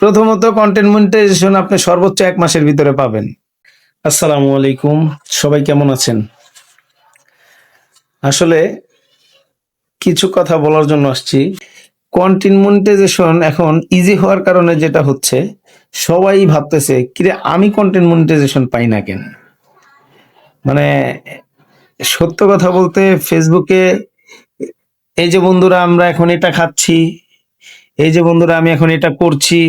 প্রথমত content monetization আপনি সর্বোচ্চ এক মাসের ভিতরে পাবেন। আসসালামু আলাইকুম, সবাই কেমন আছেন? আসলে কিছু কথা বলার জন্য আসছি। কন্টেন্ট মনিটাইজেশন এখন ইজি হওয়ার কারণে যেটা হচ্ছে, সবাই ভাবতেছে, কিরে, আমি কন্টেন্ট মনিটাইজেশন পাই না কেন? মানে সত্য কথা বলতে ফেসবুকে এই যে বন্ধুরা, আমরা এখন এটা খাচ্ছি, এই যে বন্ধুরা, আমি এখন এটা করছি।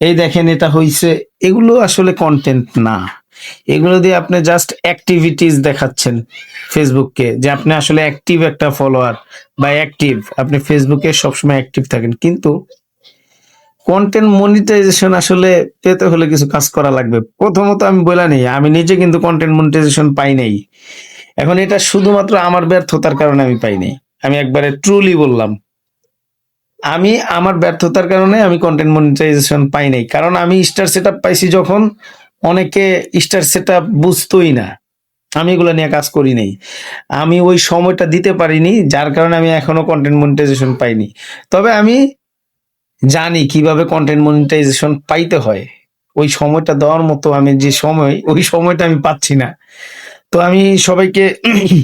এই দেখেন এটা হইছে, এগুলো আসলে কন্টেন্ট না। এগুলো দিয়ে আপনি জাস্ট অ্যাক্টিভিটিস দেখাচ্ছেন ফেসবুককে যে আপনি আসলে অ্যাক্টিভ একটা ফলোয়ার বা অ্যাক্টিভ আপনি ফেসবুকে সবসময় অ্যাক্টিভ থাকেন। কিন্তু কন্টেন্ট মনিটাইজেশন আসলে পেতে হলে কিছু কাজ করা লাগবে। প্রথমত আমি বলে নেই, আমি নিজে কিন্তু কন্টেন্ট মনিটাইজেশন পাই নাই। এখন এটা শুধুমাত্র আমার ব্যর্থতার কারণে আমি পাই নাই। আমি একবারে ট্রুলি বললাম। আমি আমার ব্যর্থতার কারণে আমি কন্টেন্ট মনিটাইজেশন পাই নাই। কারণ আমি স্টার সেটআপ পাইছি যখন অনেকে স্টার সেটআপ বুঝতোই না। আমি এগুলো নিয়ে কাজ করি নাই। আমি ওই সময়টা দিতে পারিনি, যার কারণে আমি এখনও কন্টেন্ট মনিটাইজেশন পাইনি। তবে আমি জানি কীভাবে কন্টেন্ট মনিটাইজেশন পাইতে হয়। ওই সময়টা দেওয়ার মতো আমি যে সময়, ওই সময়টা আমি পাচ্ছি না। তো আমি সবাইকে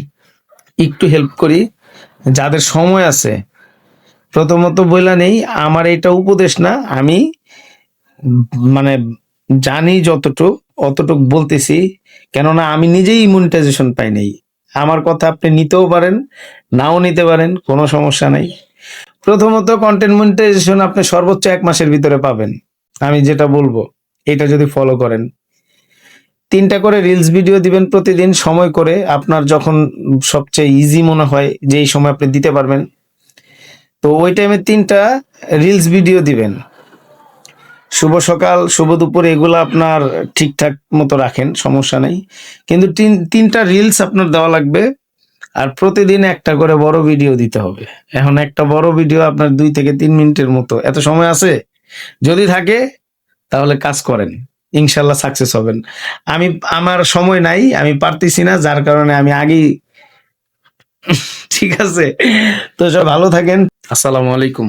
একটু হেল্প করি। যাদের সময় আছে প্রথমত বইলা নেই, আমার এটা উপদেশ না, আমি মানে জানি যতটুক, অতটুক বলতেছি, কেননা আমি নিজেই মনিটাইজেশন পাই নাই। আমার কথা আপনি নিতেও পারেন, নাও নিতে পারেন, কোনো সমস্যা নাই। প্রথমত কন্টেন্ট মনিটাইজেশন আপনি সর্বোচ্চ এক মাসের ভিতরে পাবেন, আমি যেটা বলব, এটা যদি ফলো করেন। তিনটা করে রিলস ভিডিও দিবেন প্রতিদিন, সময় করে আপনার যখন সবচেয়ে ইজি মনে হয় যে এই সময় আপনি দিতে পারবেন তো ওই টাইমে তিনটা রিলস ভিডিও দিবেন। শুভ সকাল, শুভ দুপুর, এগুলো আপনার ঠিকঠাক মতো রাখেন, সমস্যা নেই। কিন্তু তিন, তিনটা রিলস আপনার দেওয়া লাগবে, আর প্রতিদিন একটা করে বড় ভিডিও দিতে হবে। এখন একটা বড় ভিডিও আপনার দুই থেকে তিন মিনিটের মতো। এত সময় আছে? যদি থাকে, তাহলে কাজ করেন। ইনশাল্লাহ সাকসেস হবেন। আমি, আমার সময় নাই, আমি পারতেছি না, যার কারণে আমি আগেই ঠিক আছে। তো সব ভালো থাকেন। আসসালামু আলাইকুম।